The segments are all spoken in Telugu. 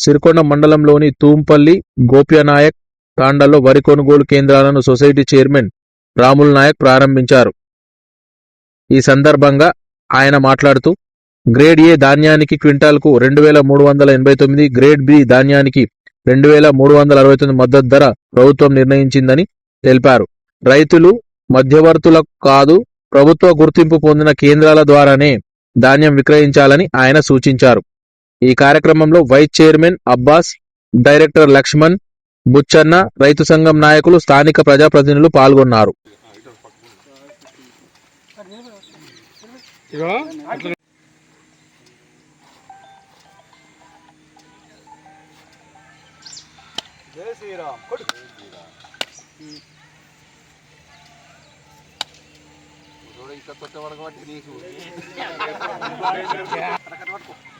సిరికొండ మండలంలోని తూంపల్లి గోప్యనాయక్ తాండాలో వరి కొనుగోలు కేంద్రాలను సొసైటీ చైర్మన్ రాముల్ నాయక్ ప్రారంభించారు. ఈ సందర్భంగా ఆయన మాట్లాడుతూ గ్రేడ్ ఏ ధాన్యానికి క్వింటాల్కు రెండు వేల మూడు వందల ఎనభై తొమ్మిది గ్రేడ్ బి ధాన్యానికి రెండు వేల మూడు వందల అరవై తొమ్మిది మద్దతు ధర ప్రభుత్వం నిర్ణయించిందని తెలిపారు. రైతులు మధ్యవర్తులకు కాదు ప్రభుత్వ గుర్తింపు పొందిన కేంద్రాల ద్వారానే ధాన్యం విక్రయించాలని ఆయన సూచించారు. ఈ కార్యక్రమంలో vice chairman Abbas director Laxman Buchanna రైతు సంఘం నాయకులు స్థానిక ప్రజాప్రతినిధులు పాల్గొన్నారు. ఇగో.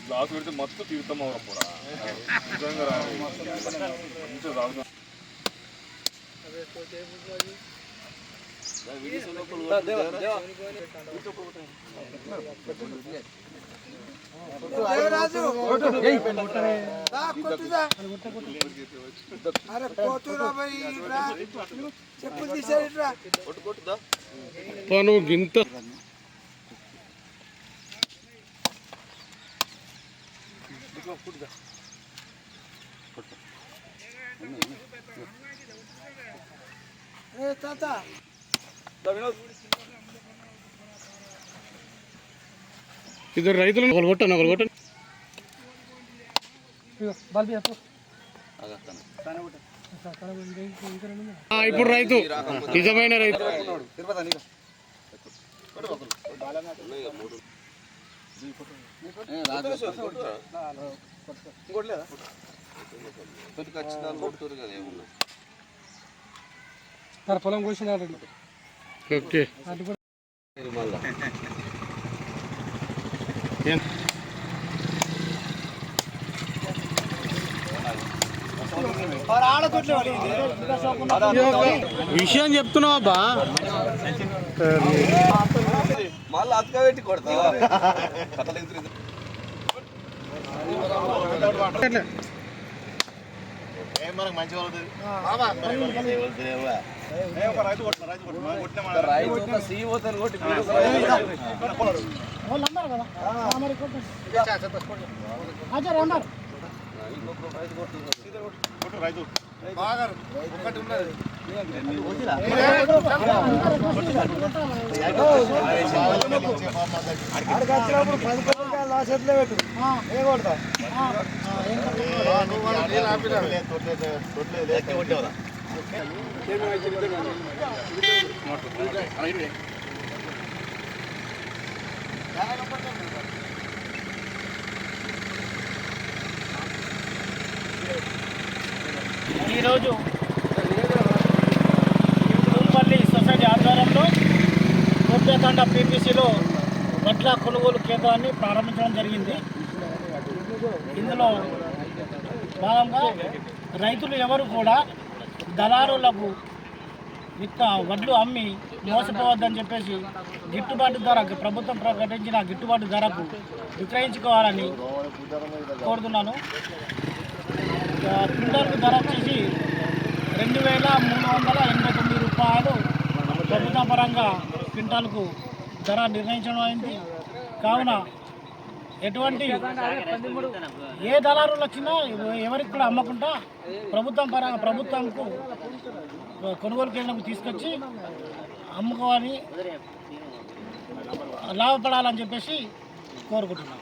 గ్లాస్ పెడితే మత్తు తీర్థం అవ్వకపోరా నిజంగా రా. మంచిగా. అరే పోతురా తీసేట్రా నువ్వు గింత ఏ తాత. ఇద్దరు రైతులు ఒకరు కొట్టను ఒకరు కొట్టను ఆ, ఇప్పుడు రైతు. నిజమైన రైతు. తన పొలం కోసినాడు ఓకే విషయం చెప్తున్నావు అబ్బా మళ్ళీ అతకబెట్టి కొడతావా రైతు సీఓతని కొట్టి పది కొట్టుగా నా చేతిలో పెట్టు ఏ కొడతా ఈరోజు తూంపల్లి సొసైటీ ఆధ్వర్యంలో కోట్యతండ పీపీసీలో వడ్ల కొనుగోలు కేంద్రాన్ని ప్రారంభించడం జరిగింది. ఇందులో భాగంగా రైతులు ఎవరు కూడా దళారులకు విత్త వడ్లు అమ్మి మోసపోవద్దని చెప్పేసి గిట్టుబాటు ధరకు ప్రభుత్వం ప్రకటించిన గిట్టుబాటు ధరకు విక్రయించుకోవాలని కోరుతున్నాను. క్వింటాల్కు ధర వచ్చేసి రెండు వేల మూడు వందల ఎనభై తొమ్మిది రూపాయలు. ప్రభుత్వ పరంగా క్వింటాల్కు ధర నిర్ణయించడం అయింది. కావున ఎటువంటి ఏ దళారులు వచ్చినా ఎవరికి కూడా అమ్మకుండా ప్రభుత్వం పరంగా ప్రభుత్వంకు కొనుగోలు కేంద్రంకు తీసుకొచ్చి అమ్ముకోవాలి. లాభపడాలని చెప్పేసి కోరుకుంటున్నాను